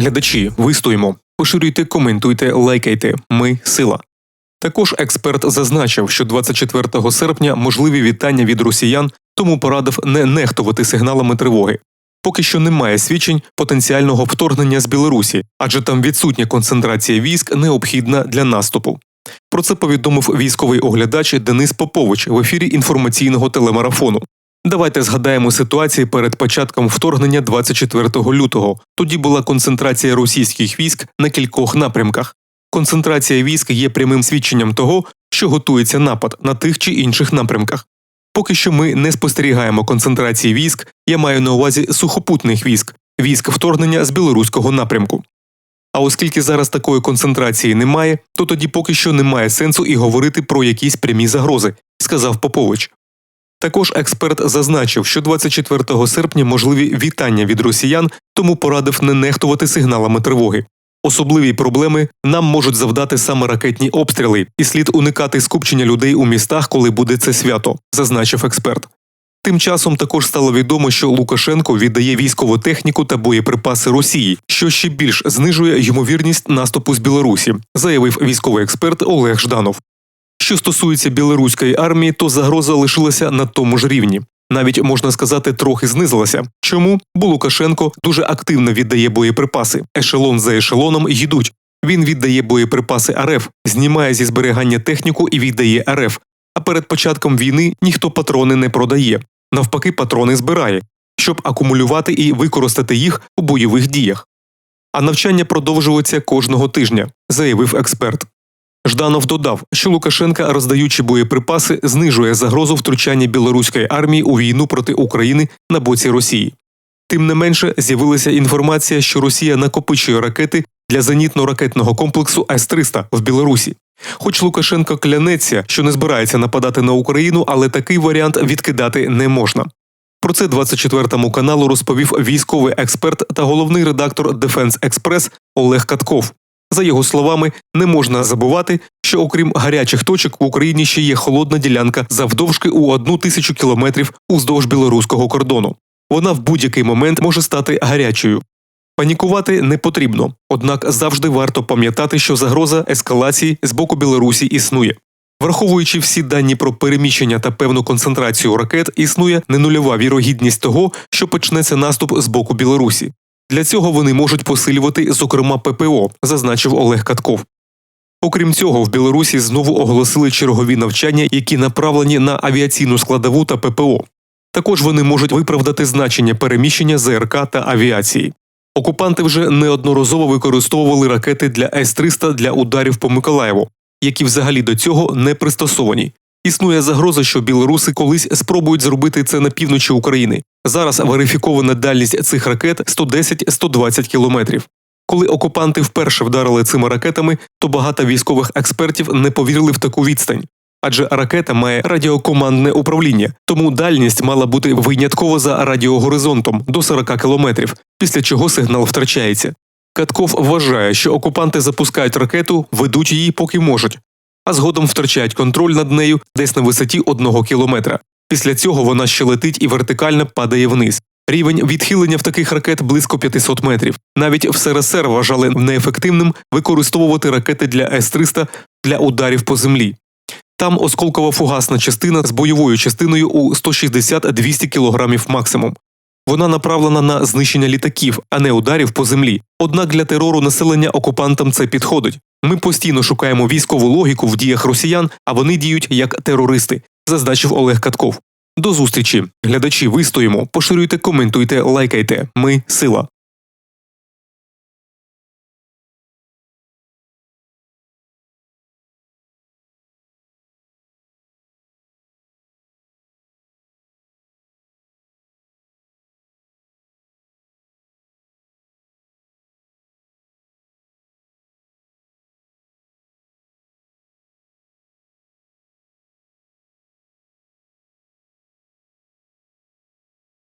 Глядачі, вистоїмо. Поширюйте, коментуйте, лайкайте. Ми сила. Також експерт зазначив, що 24 серпня можливі вітання від росіян, тому порадив не нехтувати сигналами тривоги. Поки що немає свідчень потенціального вторгнення з Білорусі, адже там відсутня концентрація військ необхідна для наступу. Про це повідомив військовий оглядач Денис Попович в ефірі інформаційного телемарафону. Давайте згадаємо ситуації перед початком вторгнення 24 лютого. Тоді була концентрація російських військ на кількох напрямках. Концентрація військ є прямим свідченням того, що готується напад на тих чи інших напрямках. Поки що ми не спостерігаємо концентрації військ, я маю на увазі сухопутних військ, військ вторгнення з білоруського напрямку. А оскільки зараз такої концентрації немає, то тоді поки що немає сенсу і говорити про якісь прямі загрози, сказав Попович. Також експерт зазначив, що 24 серпня можливі вітання від росіян, тому порадив не нехтувати сигналами тривоги. Особливі проблеми нам можуть завдати саме ракетні обстріли, і слід уникати скупчення людей у містах, коли буде це свято, зазначив експерт. Тим часом також стало відомо, що Лукашенко віддає військову техніку та боєприпаси Росії, що ще більш знижує ймовірність наступу з Білорусі, заявив військовий експерт Олег Жданов. Що стосується білоруської армії, то загроза лишилася на тому ж рівні. Навіть можна сказати, трохи знизилася. Чому? Бо Лукашенко дуже активно віддає боєприпаси. Ешелон за ешелоном їдуть. Він віддає боєприпаси РФ, знімає зі зберігання техніку і віддає РФ. А перед початком війни ніхто патрони не продає. Навпаки, патрони збирає, щоб акумулювати і використати їх у бойових діях. А навчання продовжується кожного тижня, заявив експерт. Жданов додав, що Лукашенка, роздаючи боєприпаси, знижує загрозу втручання білоруської армії у війну проти України на боці Росії. Тим не менше, з'явилася інформація, що Росія накопичує ракети для зенітно-ракетного комплексу С-300 в Білорусі. Хоч Лукашенко клянеться, що не збирається нападати на Україну, але такий варіант відкидати не можна. Про це 24 каналу розповів військовий експерт та головний редактор Defense Express Олег Катков. За його словами, не можна забувати, що окрім гарячих точок в Україні ще є холодна ділянка завдовжки у одну тисячу кілометрів уздовж білоруського кордону. Вона в будь-який момент може стати гарячою. Панікувати не потрібно, однак завжди варто пам'ятати, що загроза ескалації з боку Білорусі існує. Враховуючи всі дані про переміщення та певну концентрацію ракет, існує ненульова вірогідність того, що почнеться наступ з боку Білорусі. Для цього вони можуть посилювати, зокрема ППО, зазначив Олег Катков. Окрім цього, в Білорусі знову оголосили чергові навчання, які направлені на авіаційну складову та ППО. Також вони можуть виправдати значення переміщення ЗРК та авіації. Окупанти вже неодноразово використовували ракети для С-300 для ударів по Миколаєву, які взагалі до цього не пристосовані. Існує загроза, що білоруси колись спробують зробити це на півночі України. Зараз верифікована дальність цих ракет 110-120 кілометрів. Коли окупанти вперше вдарили цими ракетами, то багато військових експертів не повірили в таку відстань. Адже ракета має радіокомандне управління, тому дальність мала бути винятково за радіогоризонтом до 40 кілометрів, після чого сигнал втрачається. Катков вважає, що окупанти запускають ракету, ведуть її поки можуть, а згодом втрачають контроль над нею десь на висоті одного кілометра. Після цього вона ще летить і вертикально падає вниз. Рівень відхилення в таких ракет близько 500 метрів. Навіть в СРСР вважали неефективним використовувати ракети для С-300 для ударів по землі. Там осколкова фугасна частина з бойовою частиною у 160-200 кг максимум. Вона направлена на знищення літаків, а не ударів по землі. Однак для терору населення окупантам це підходить. Ми постійно шукаємо військову логіку в діях росіян, а вони діють як терористи, зазначив Олег Катков. До зустрічі, глядачі, вистоїмо, поширюйте, коментуйте, лайкайте. Ми сила.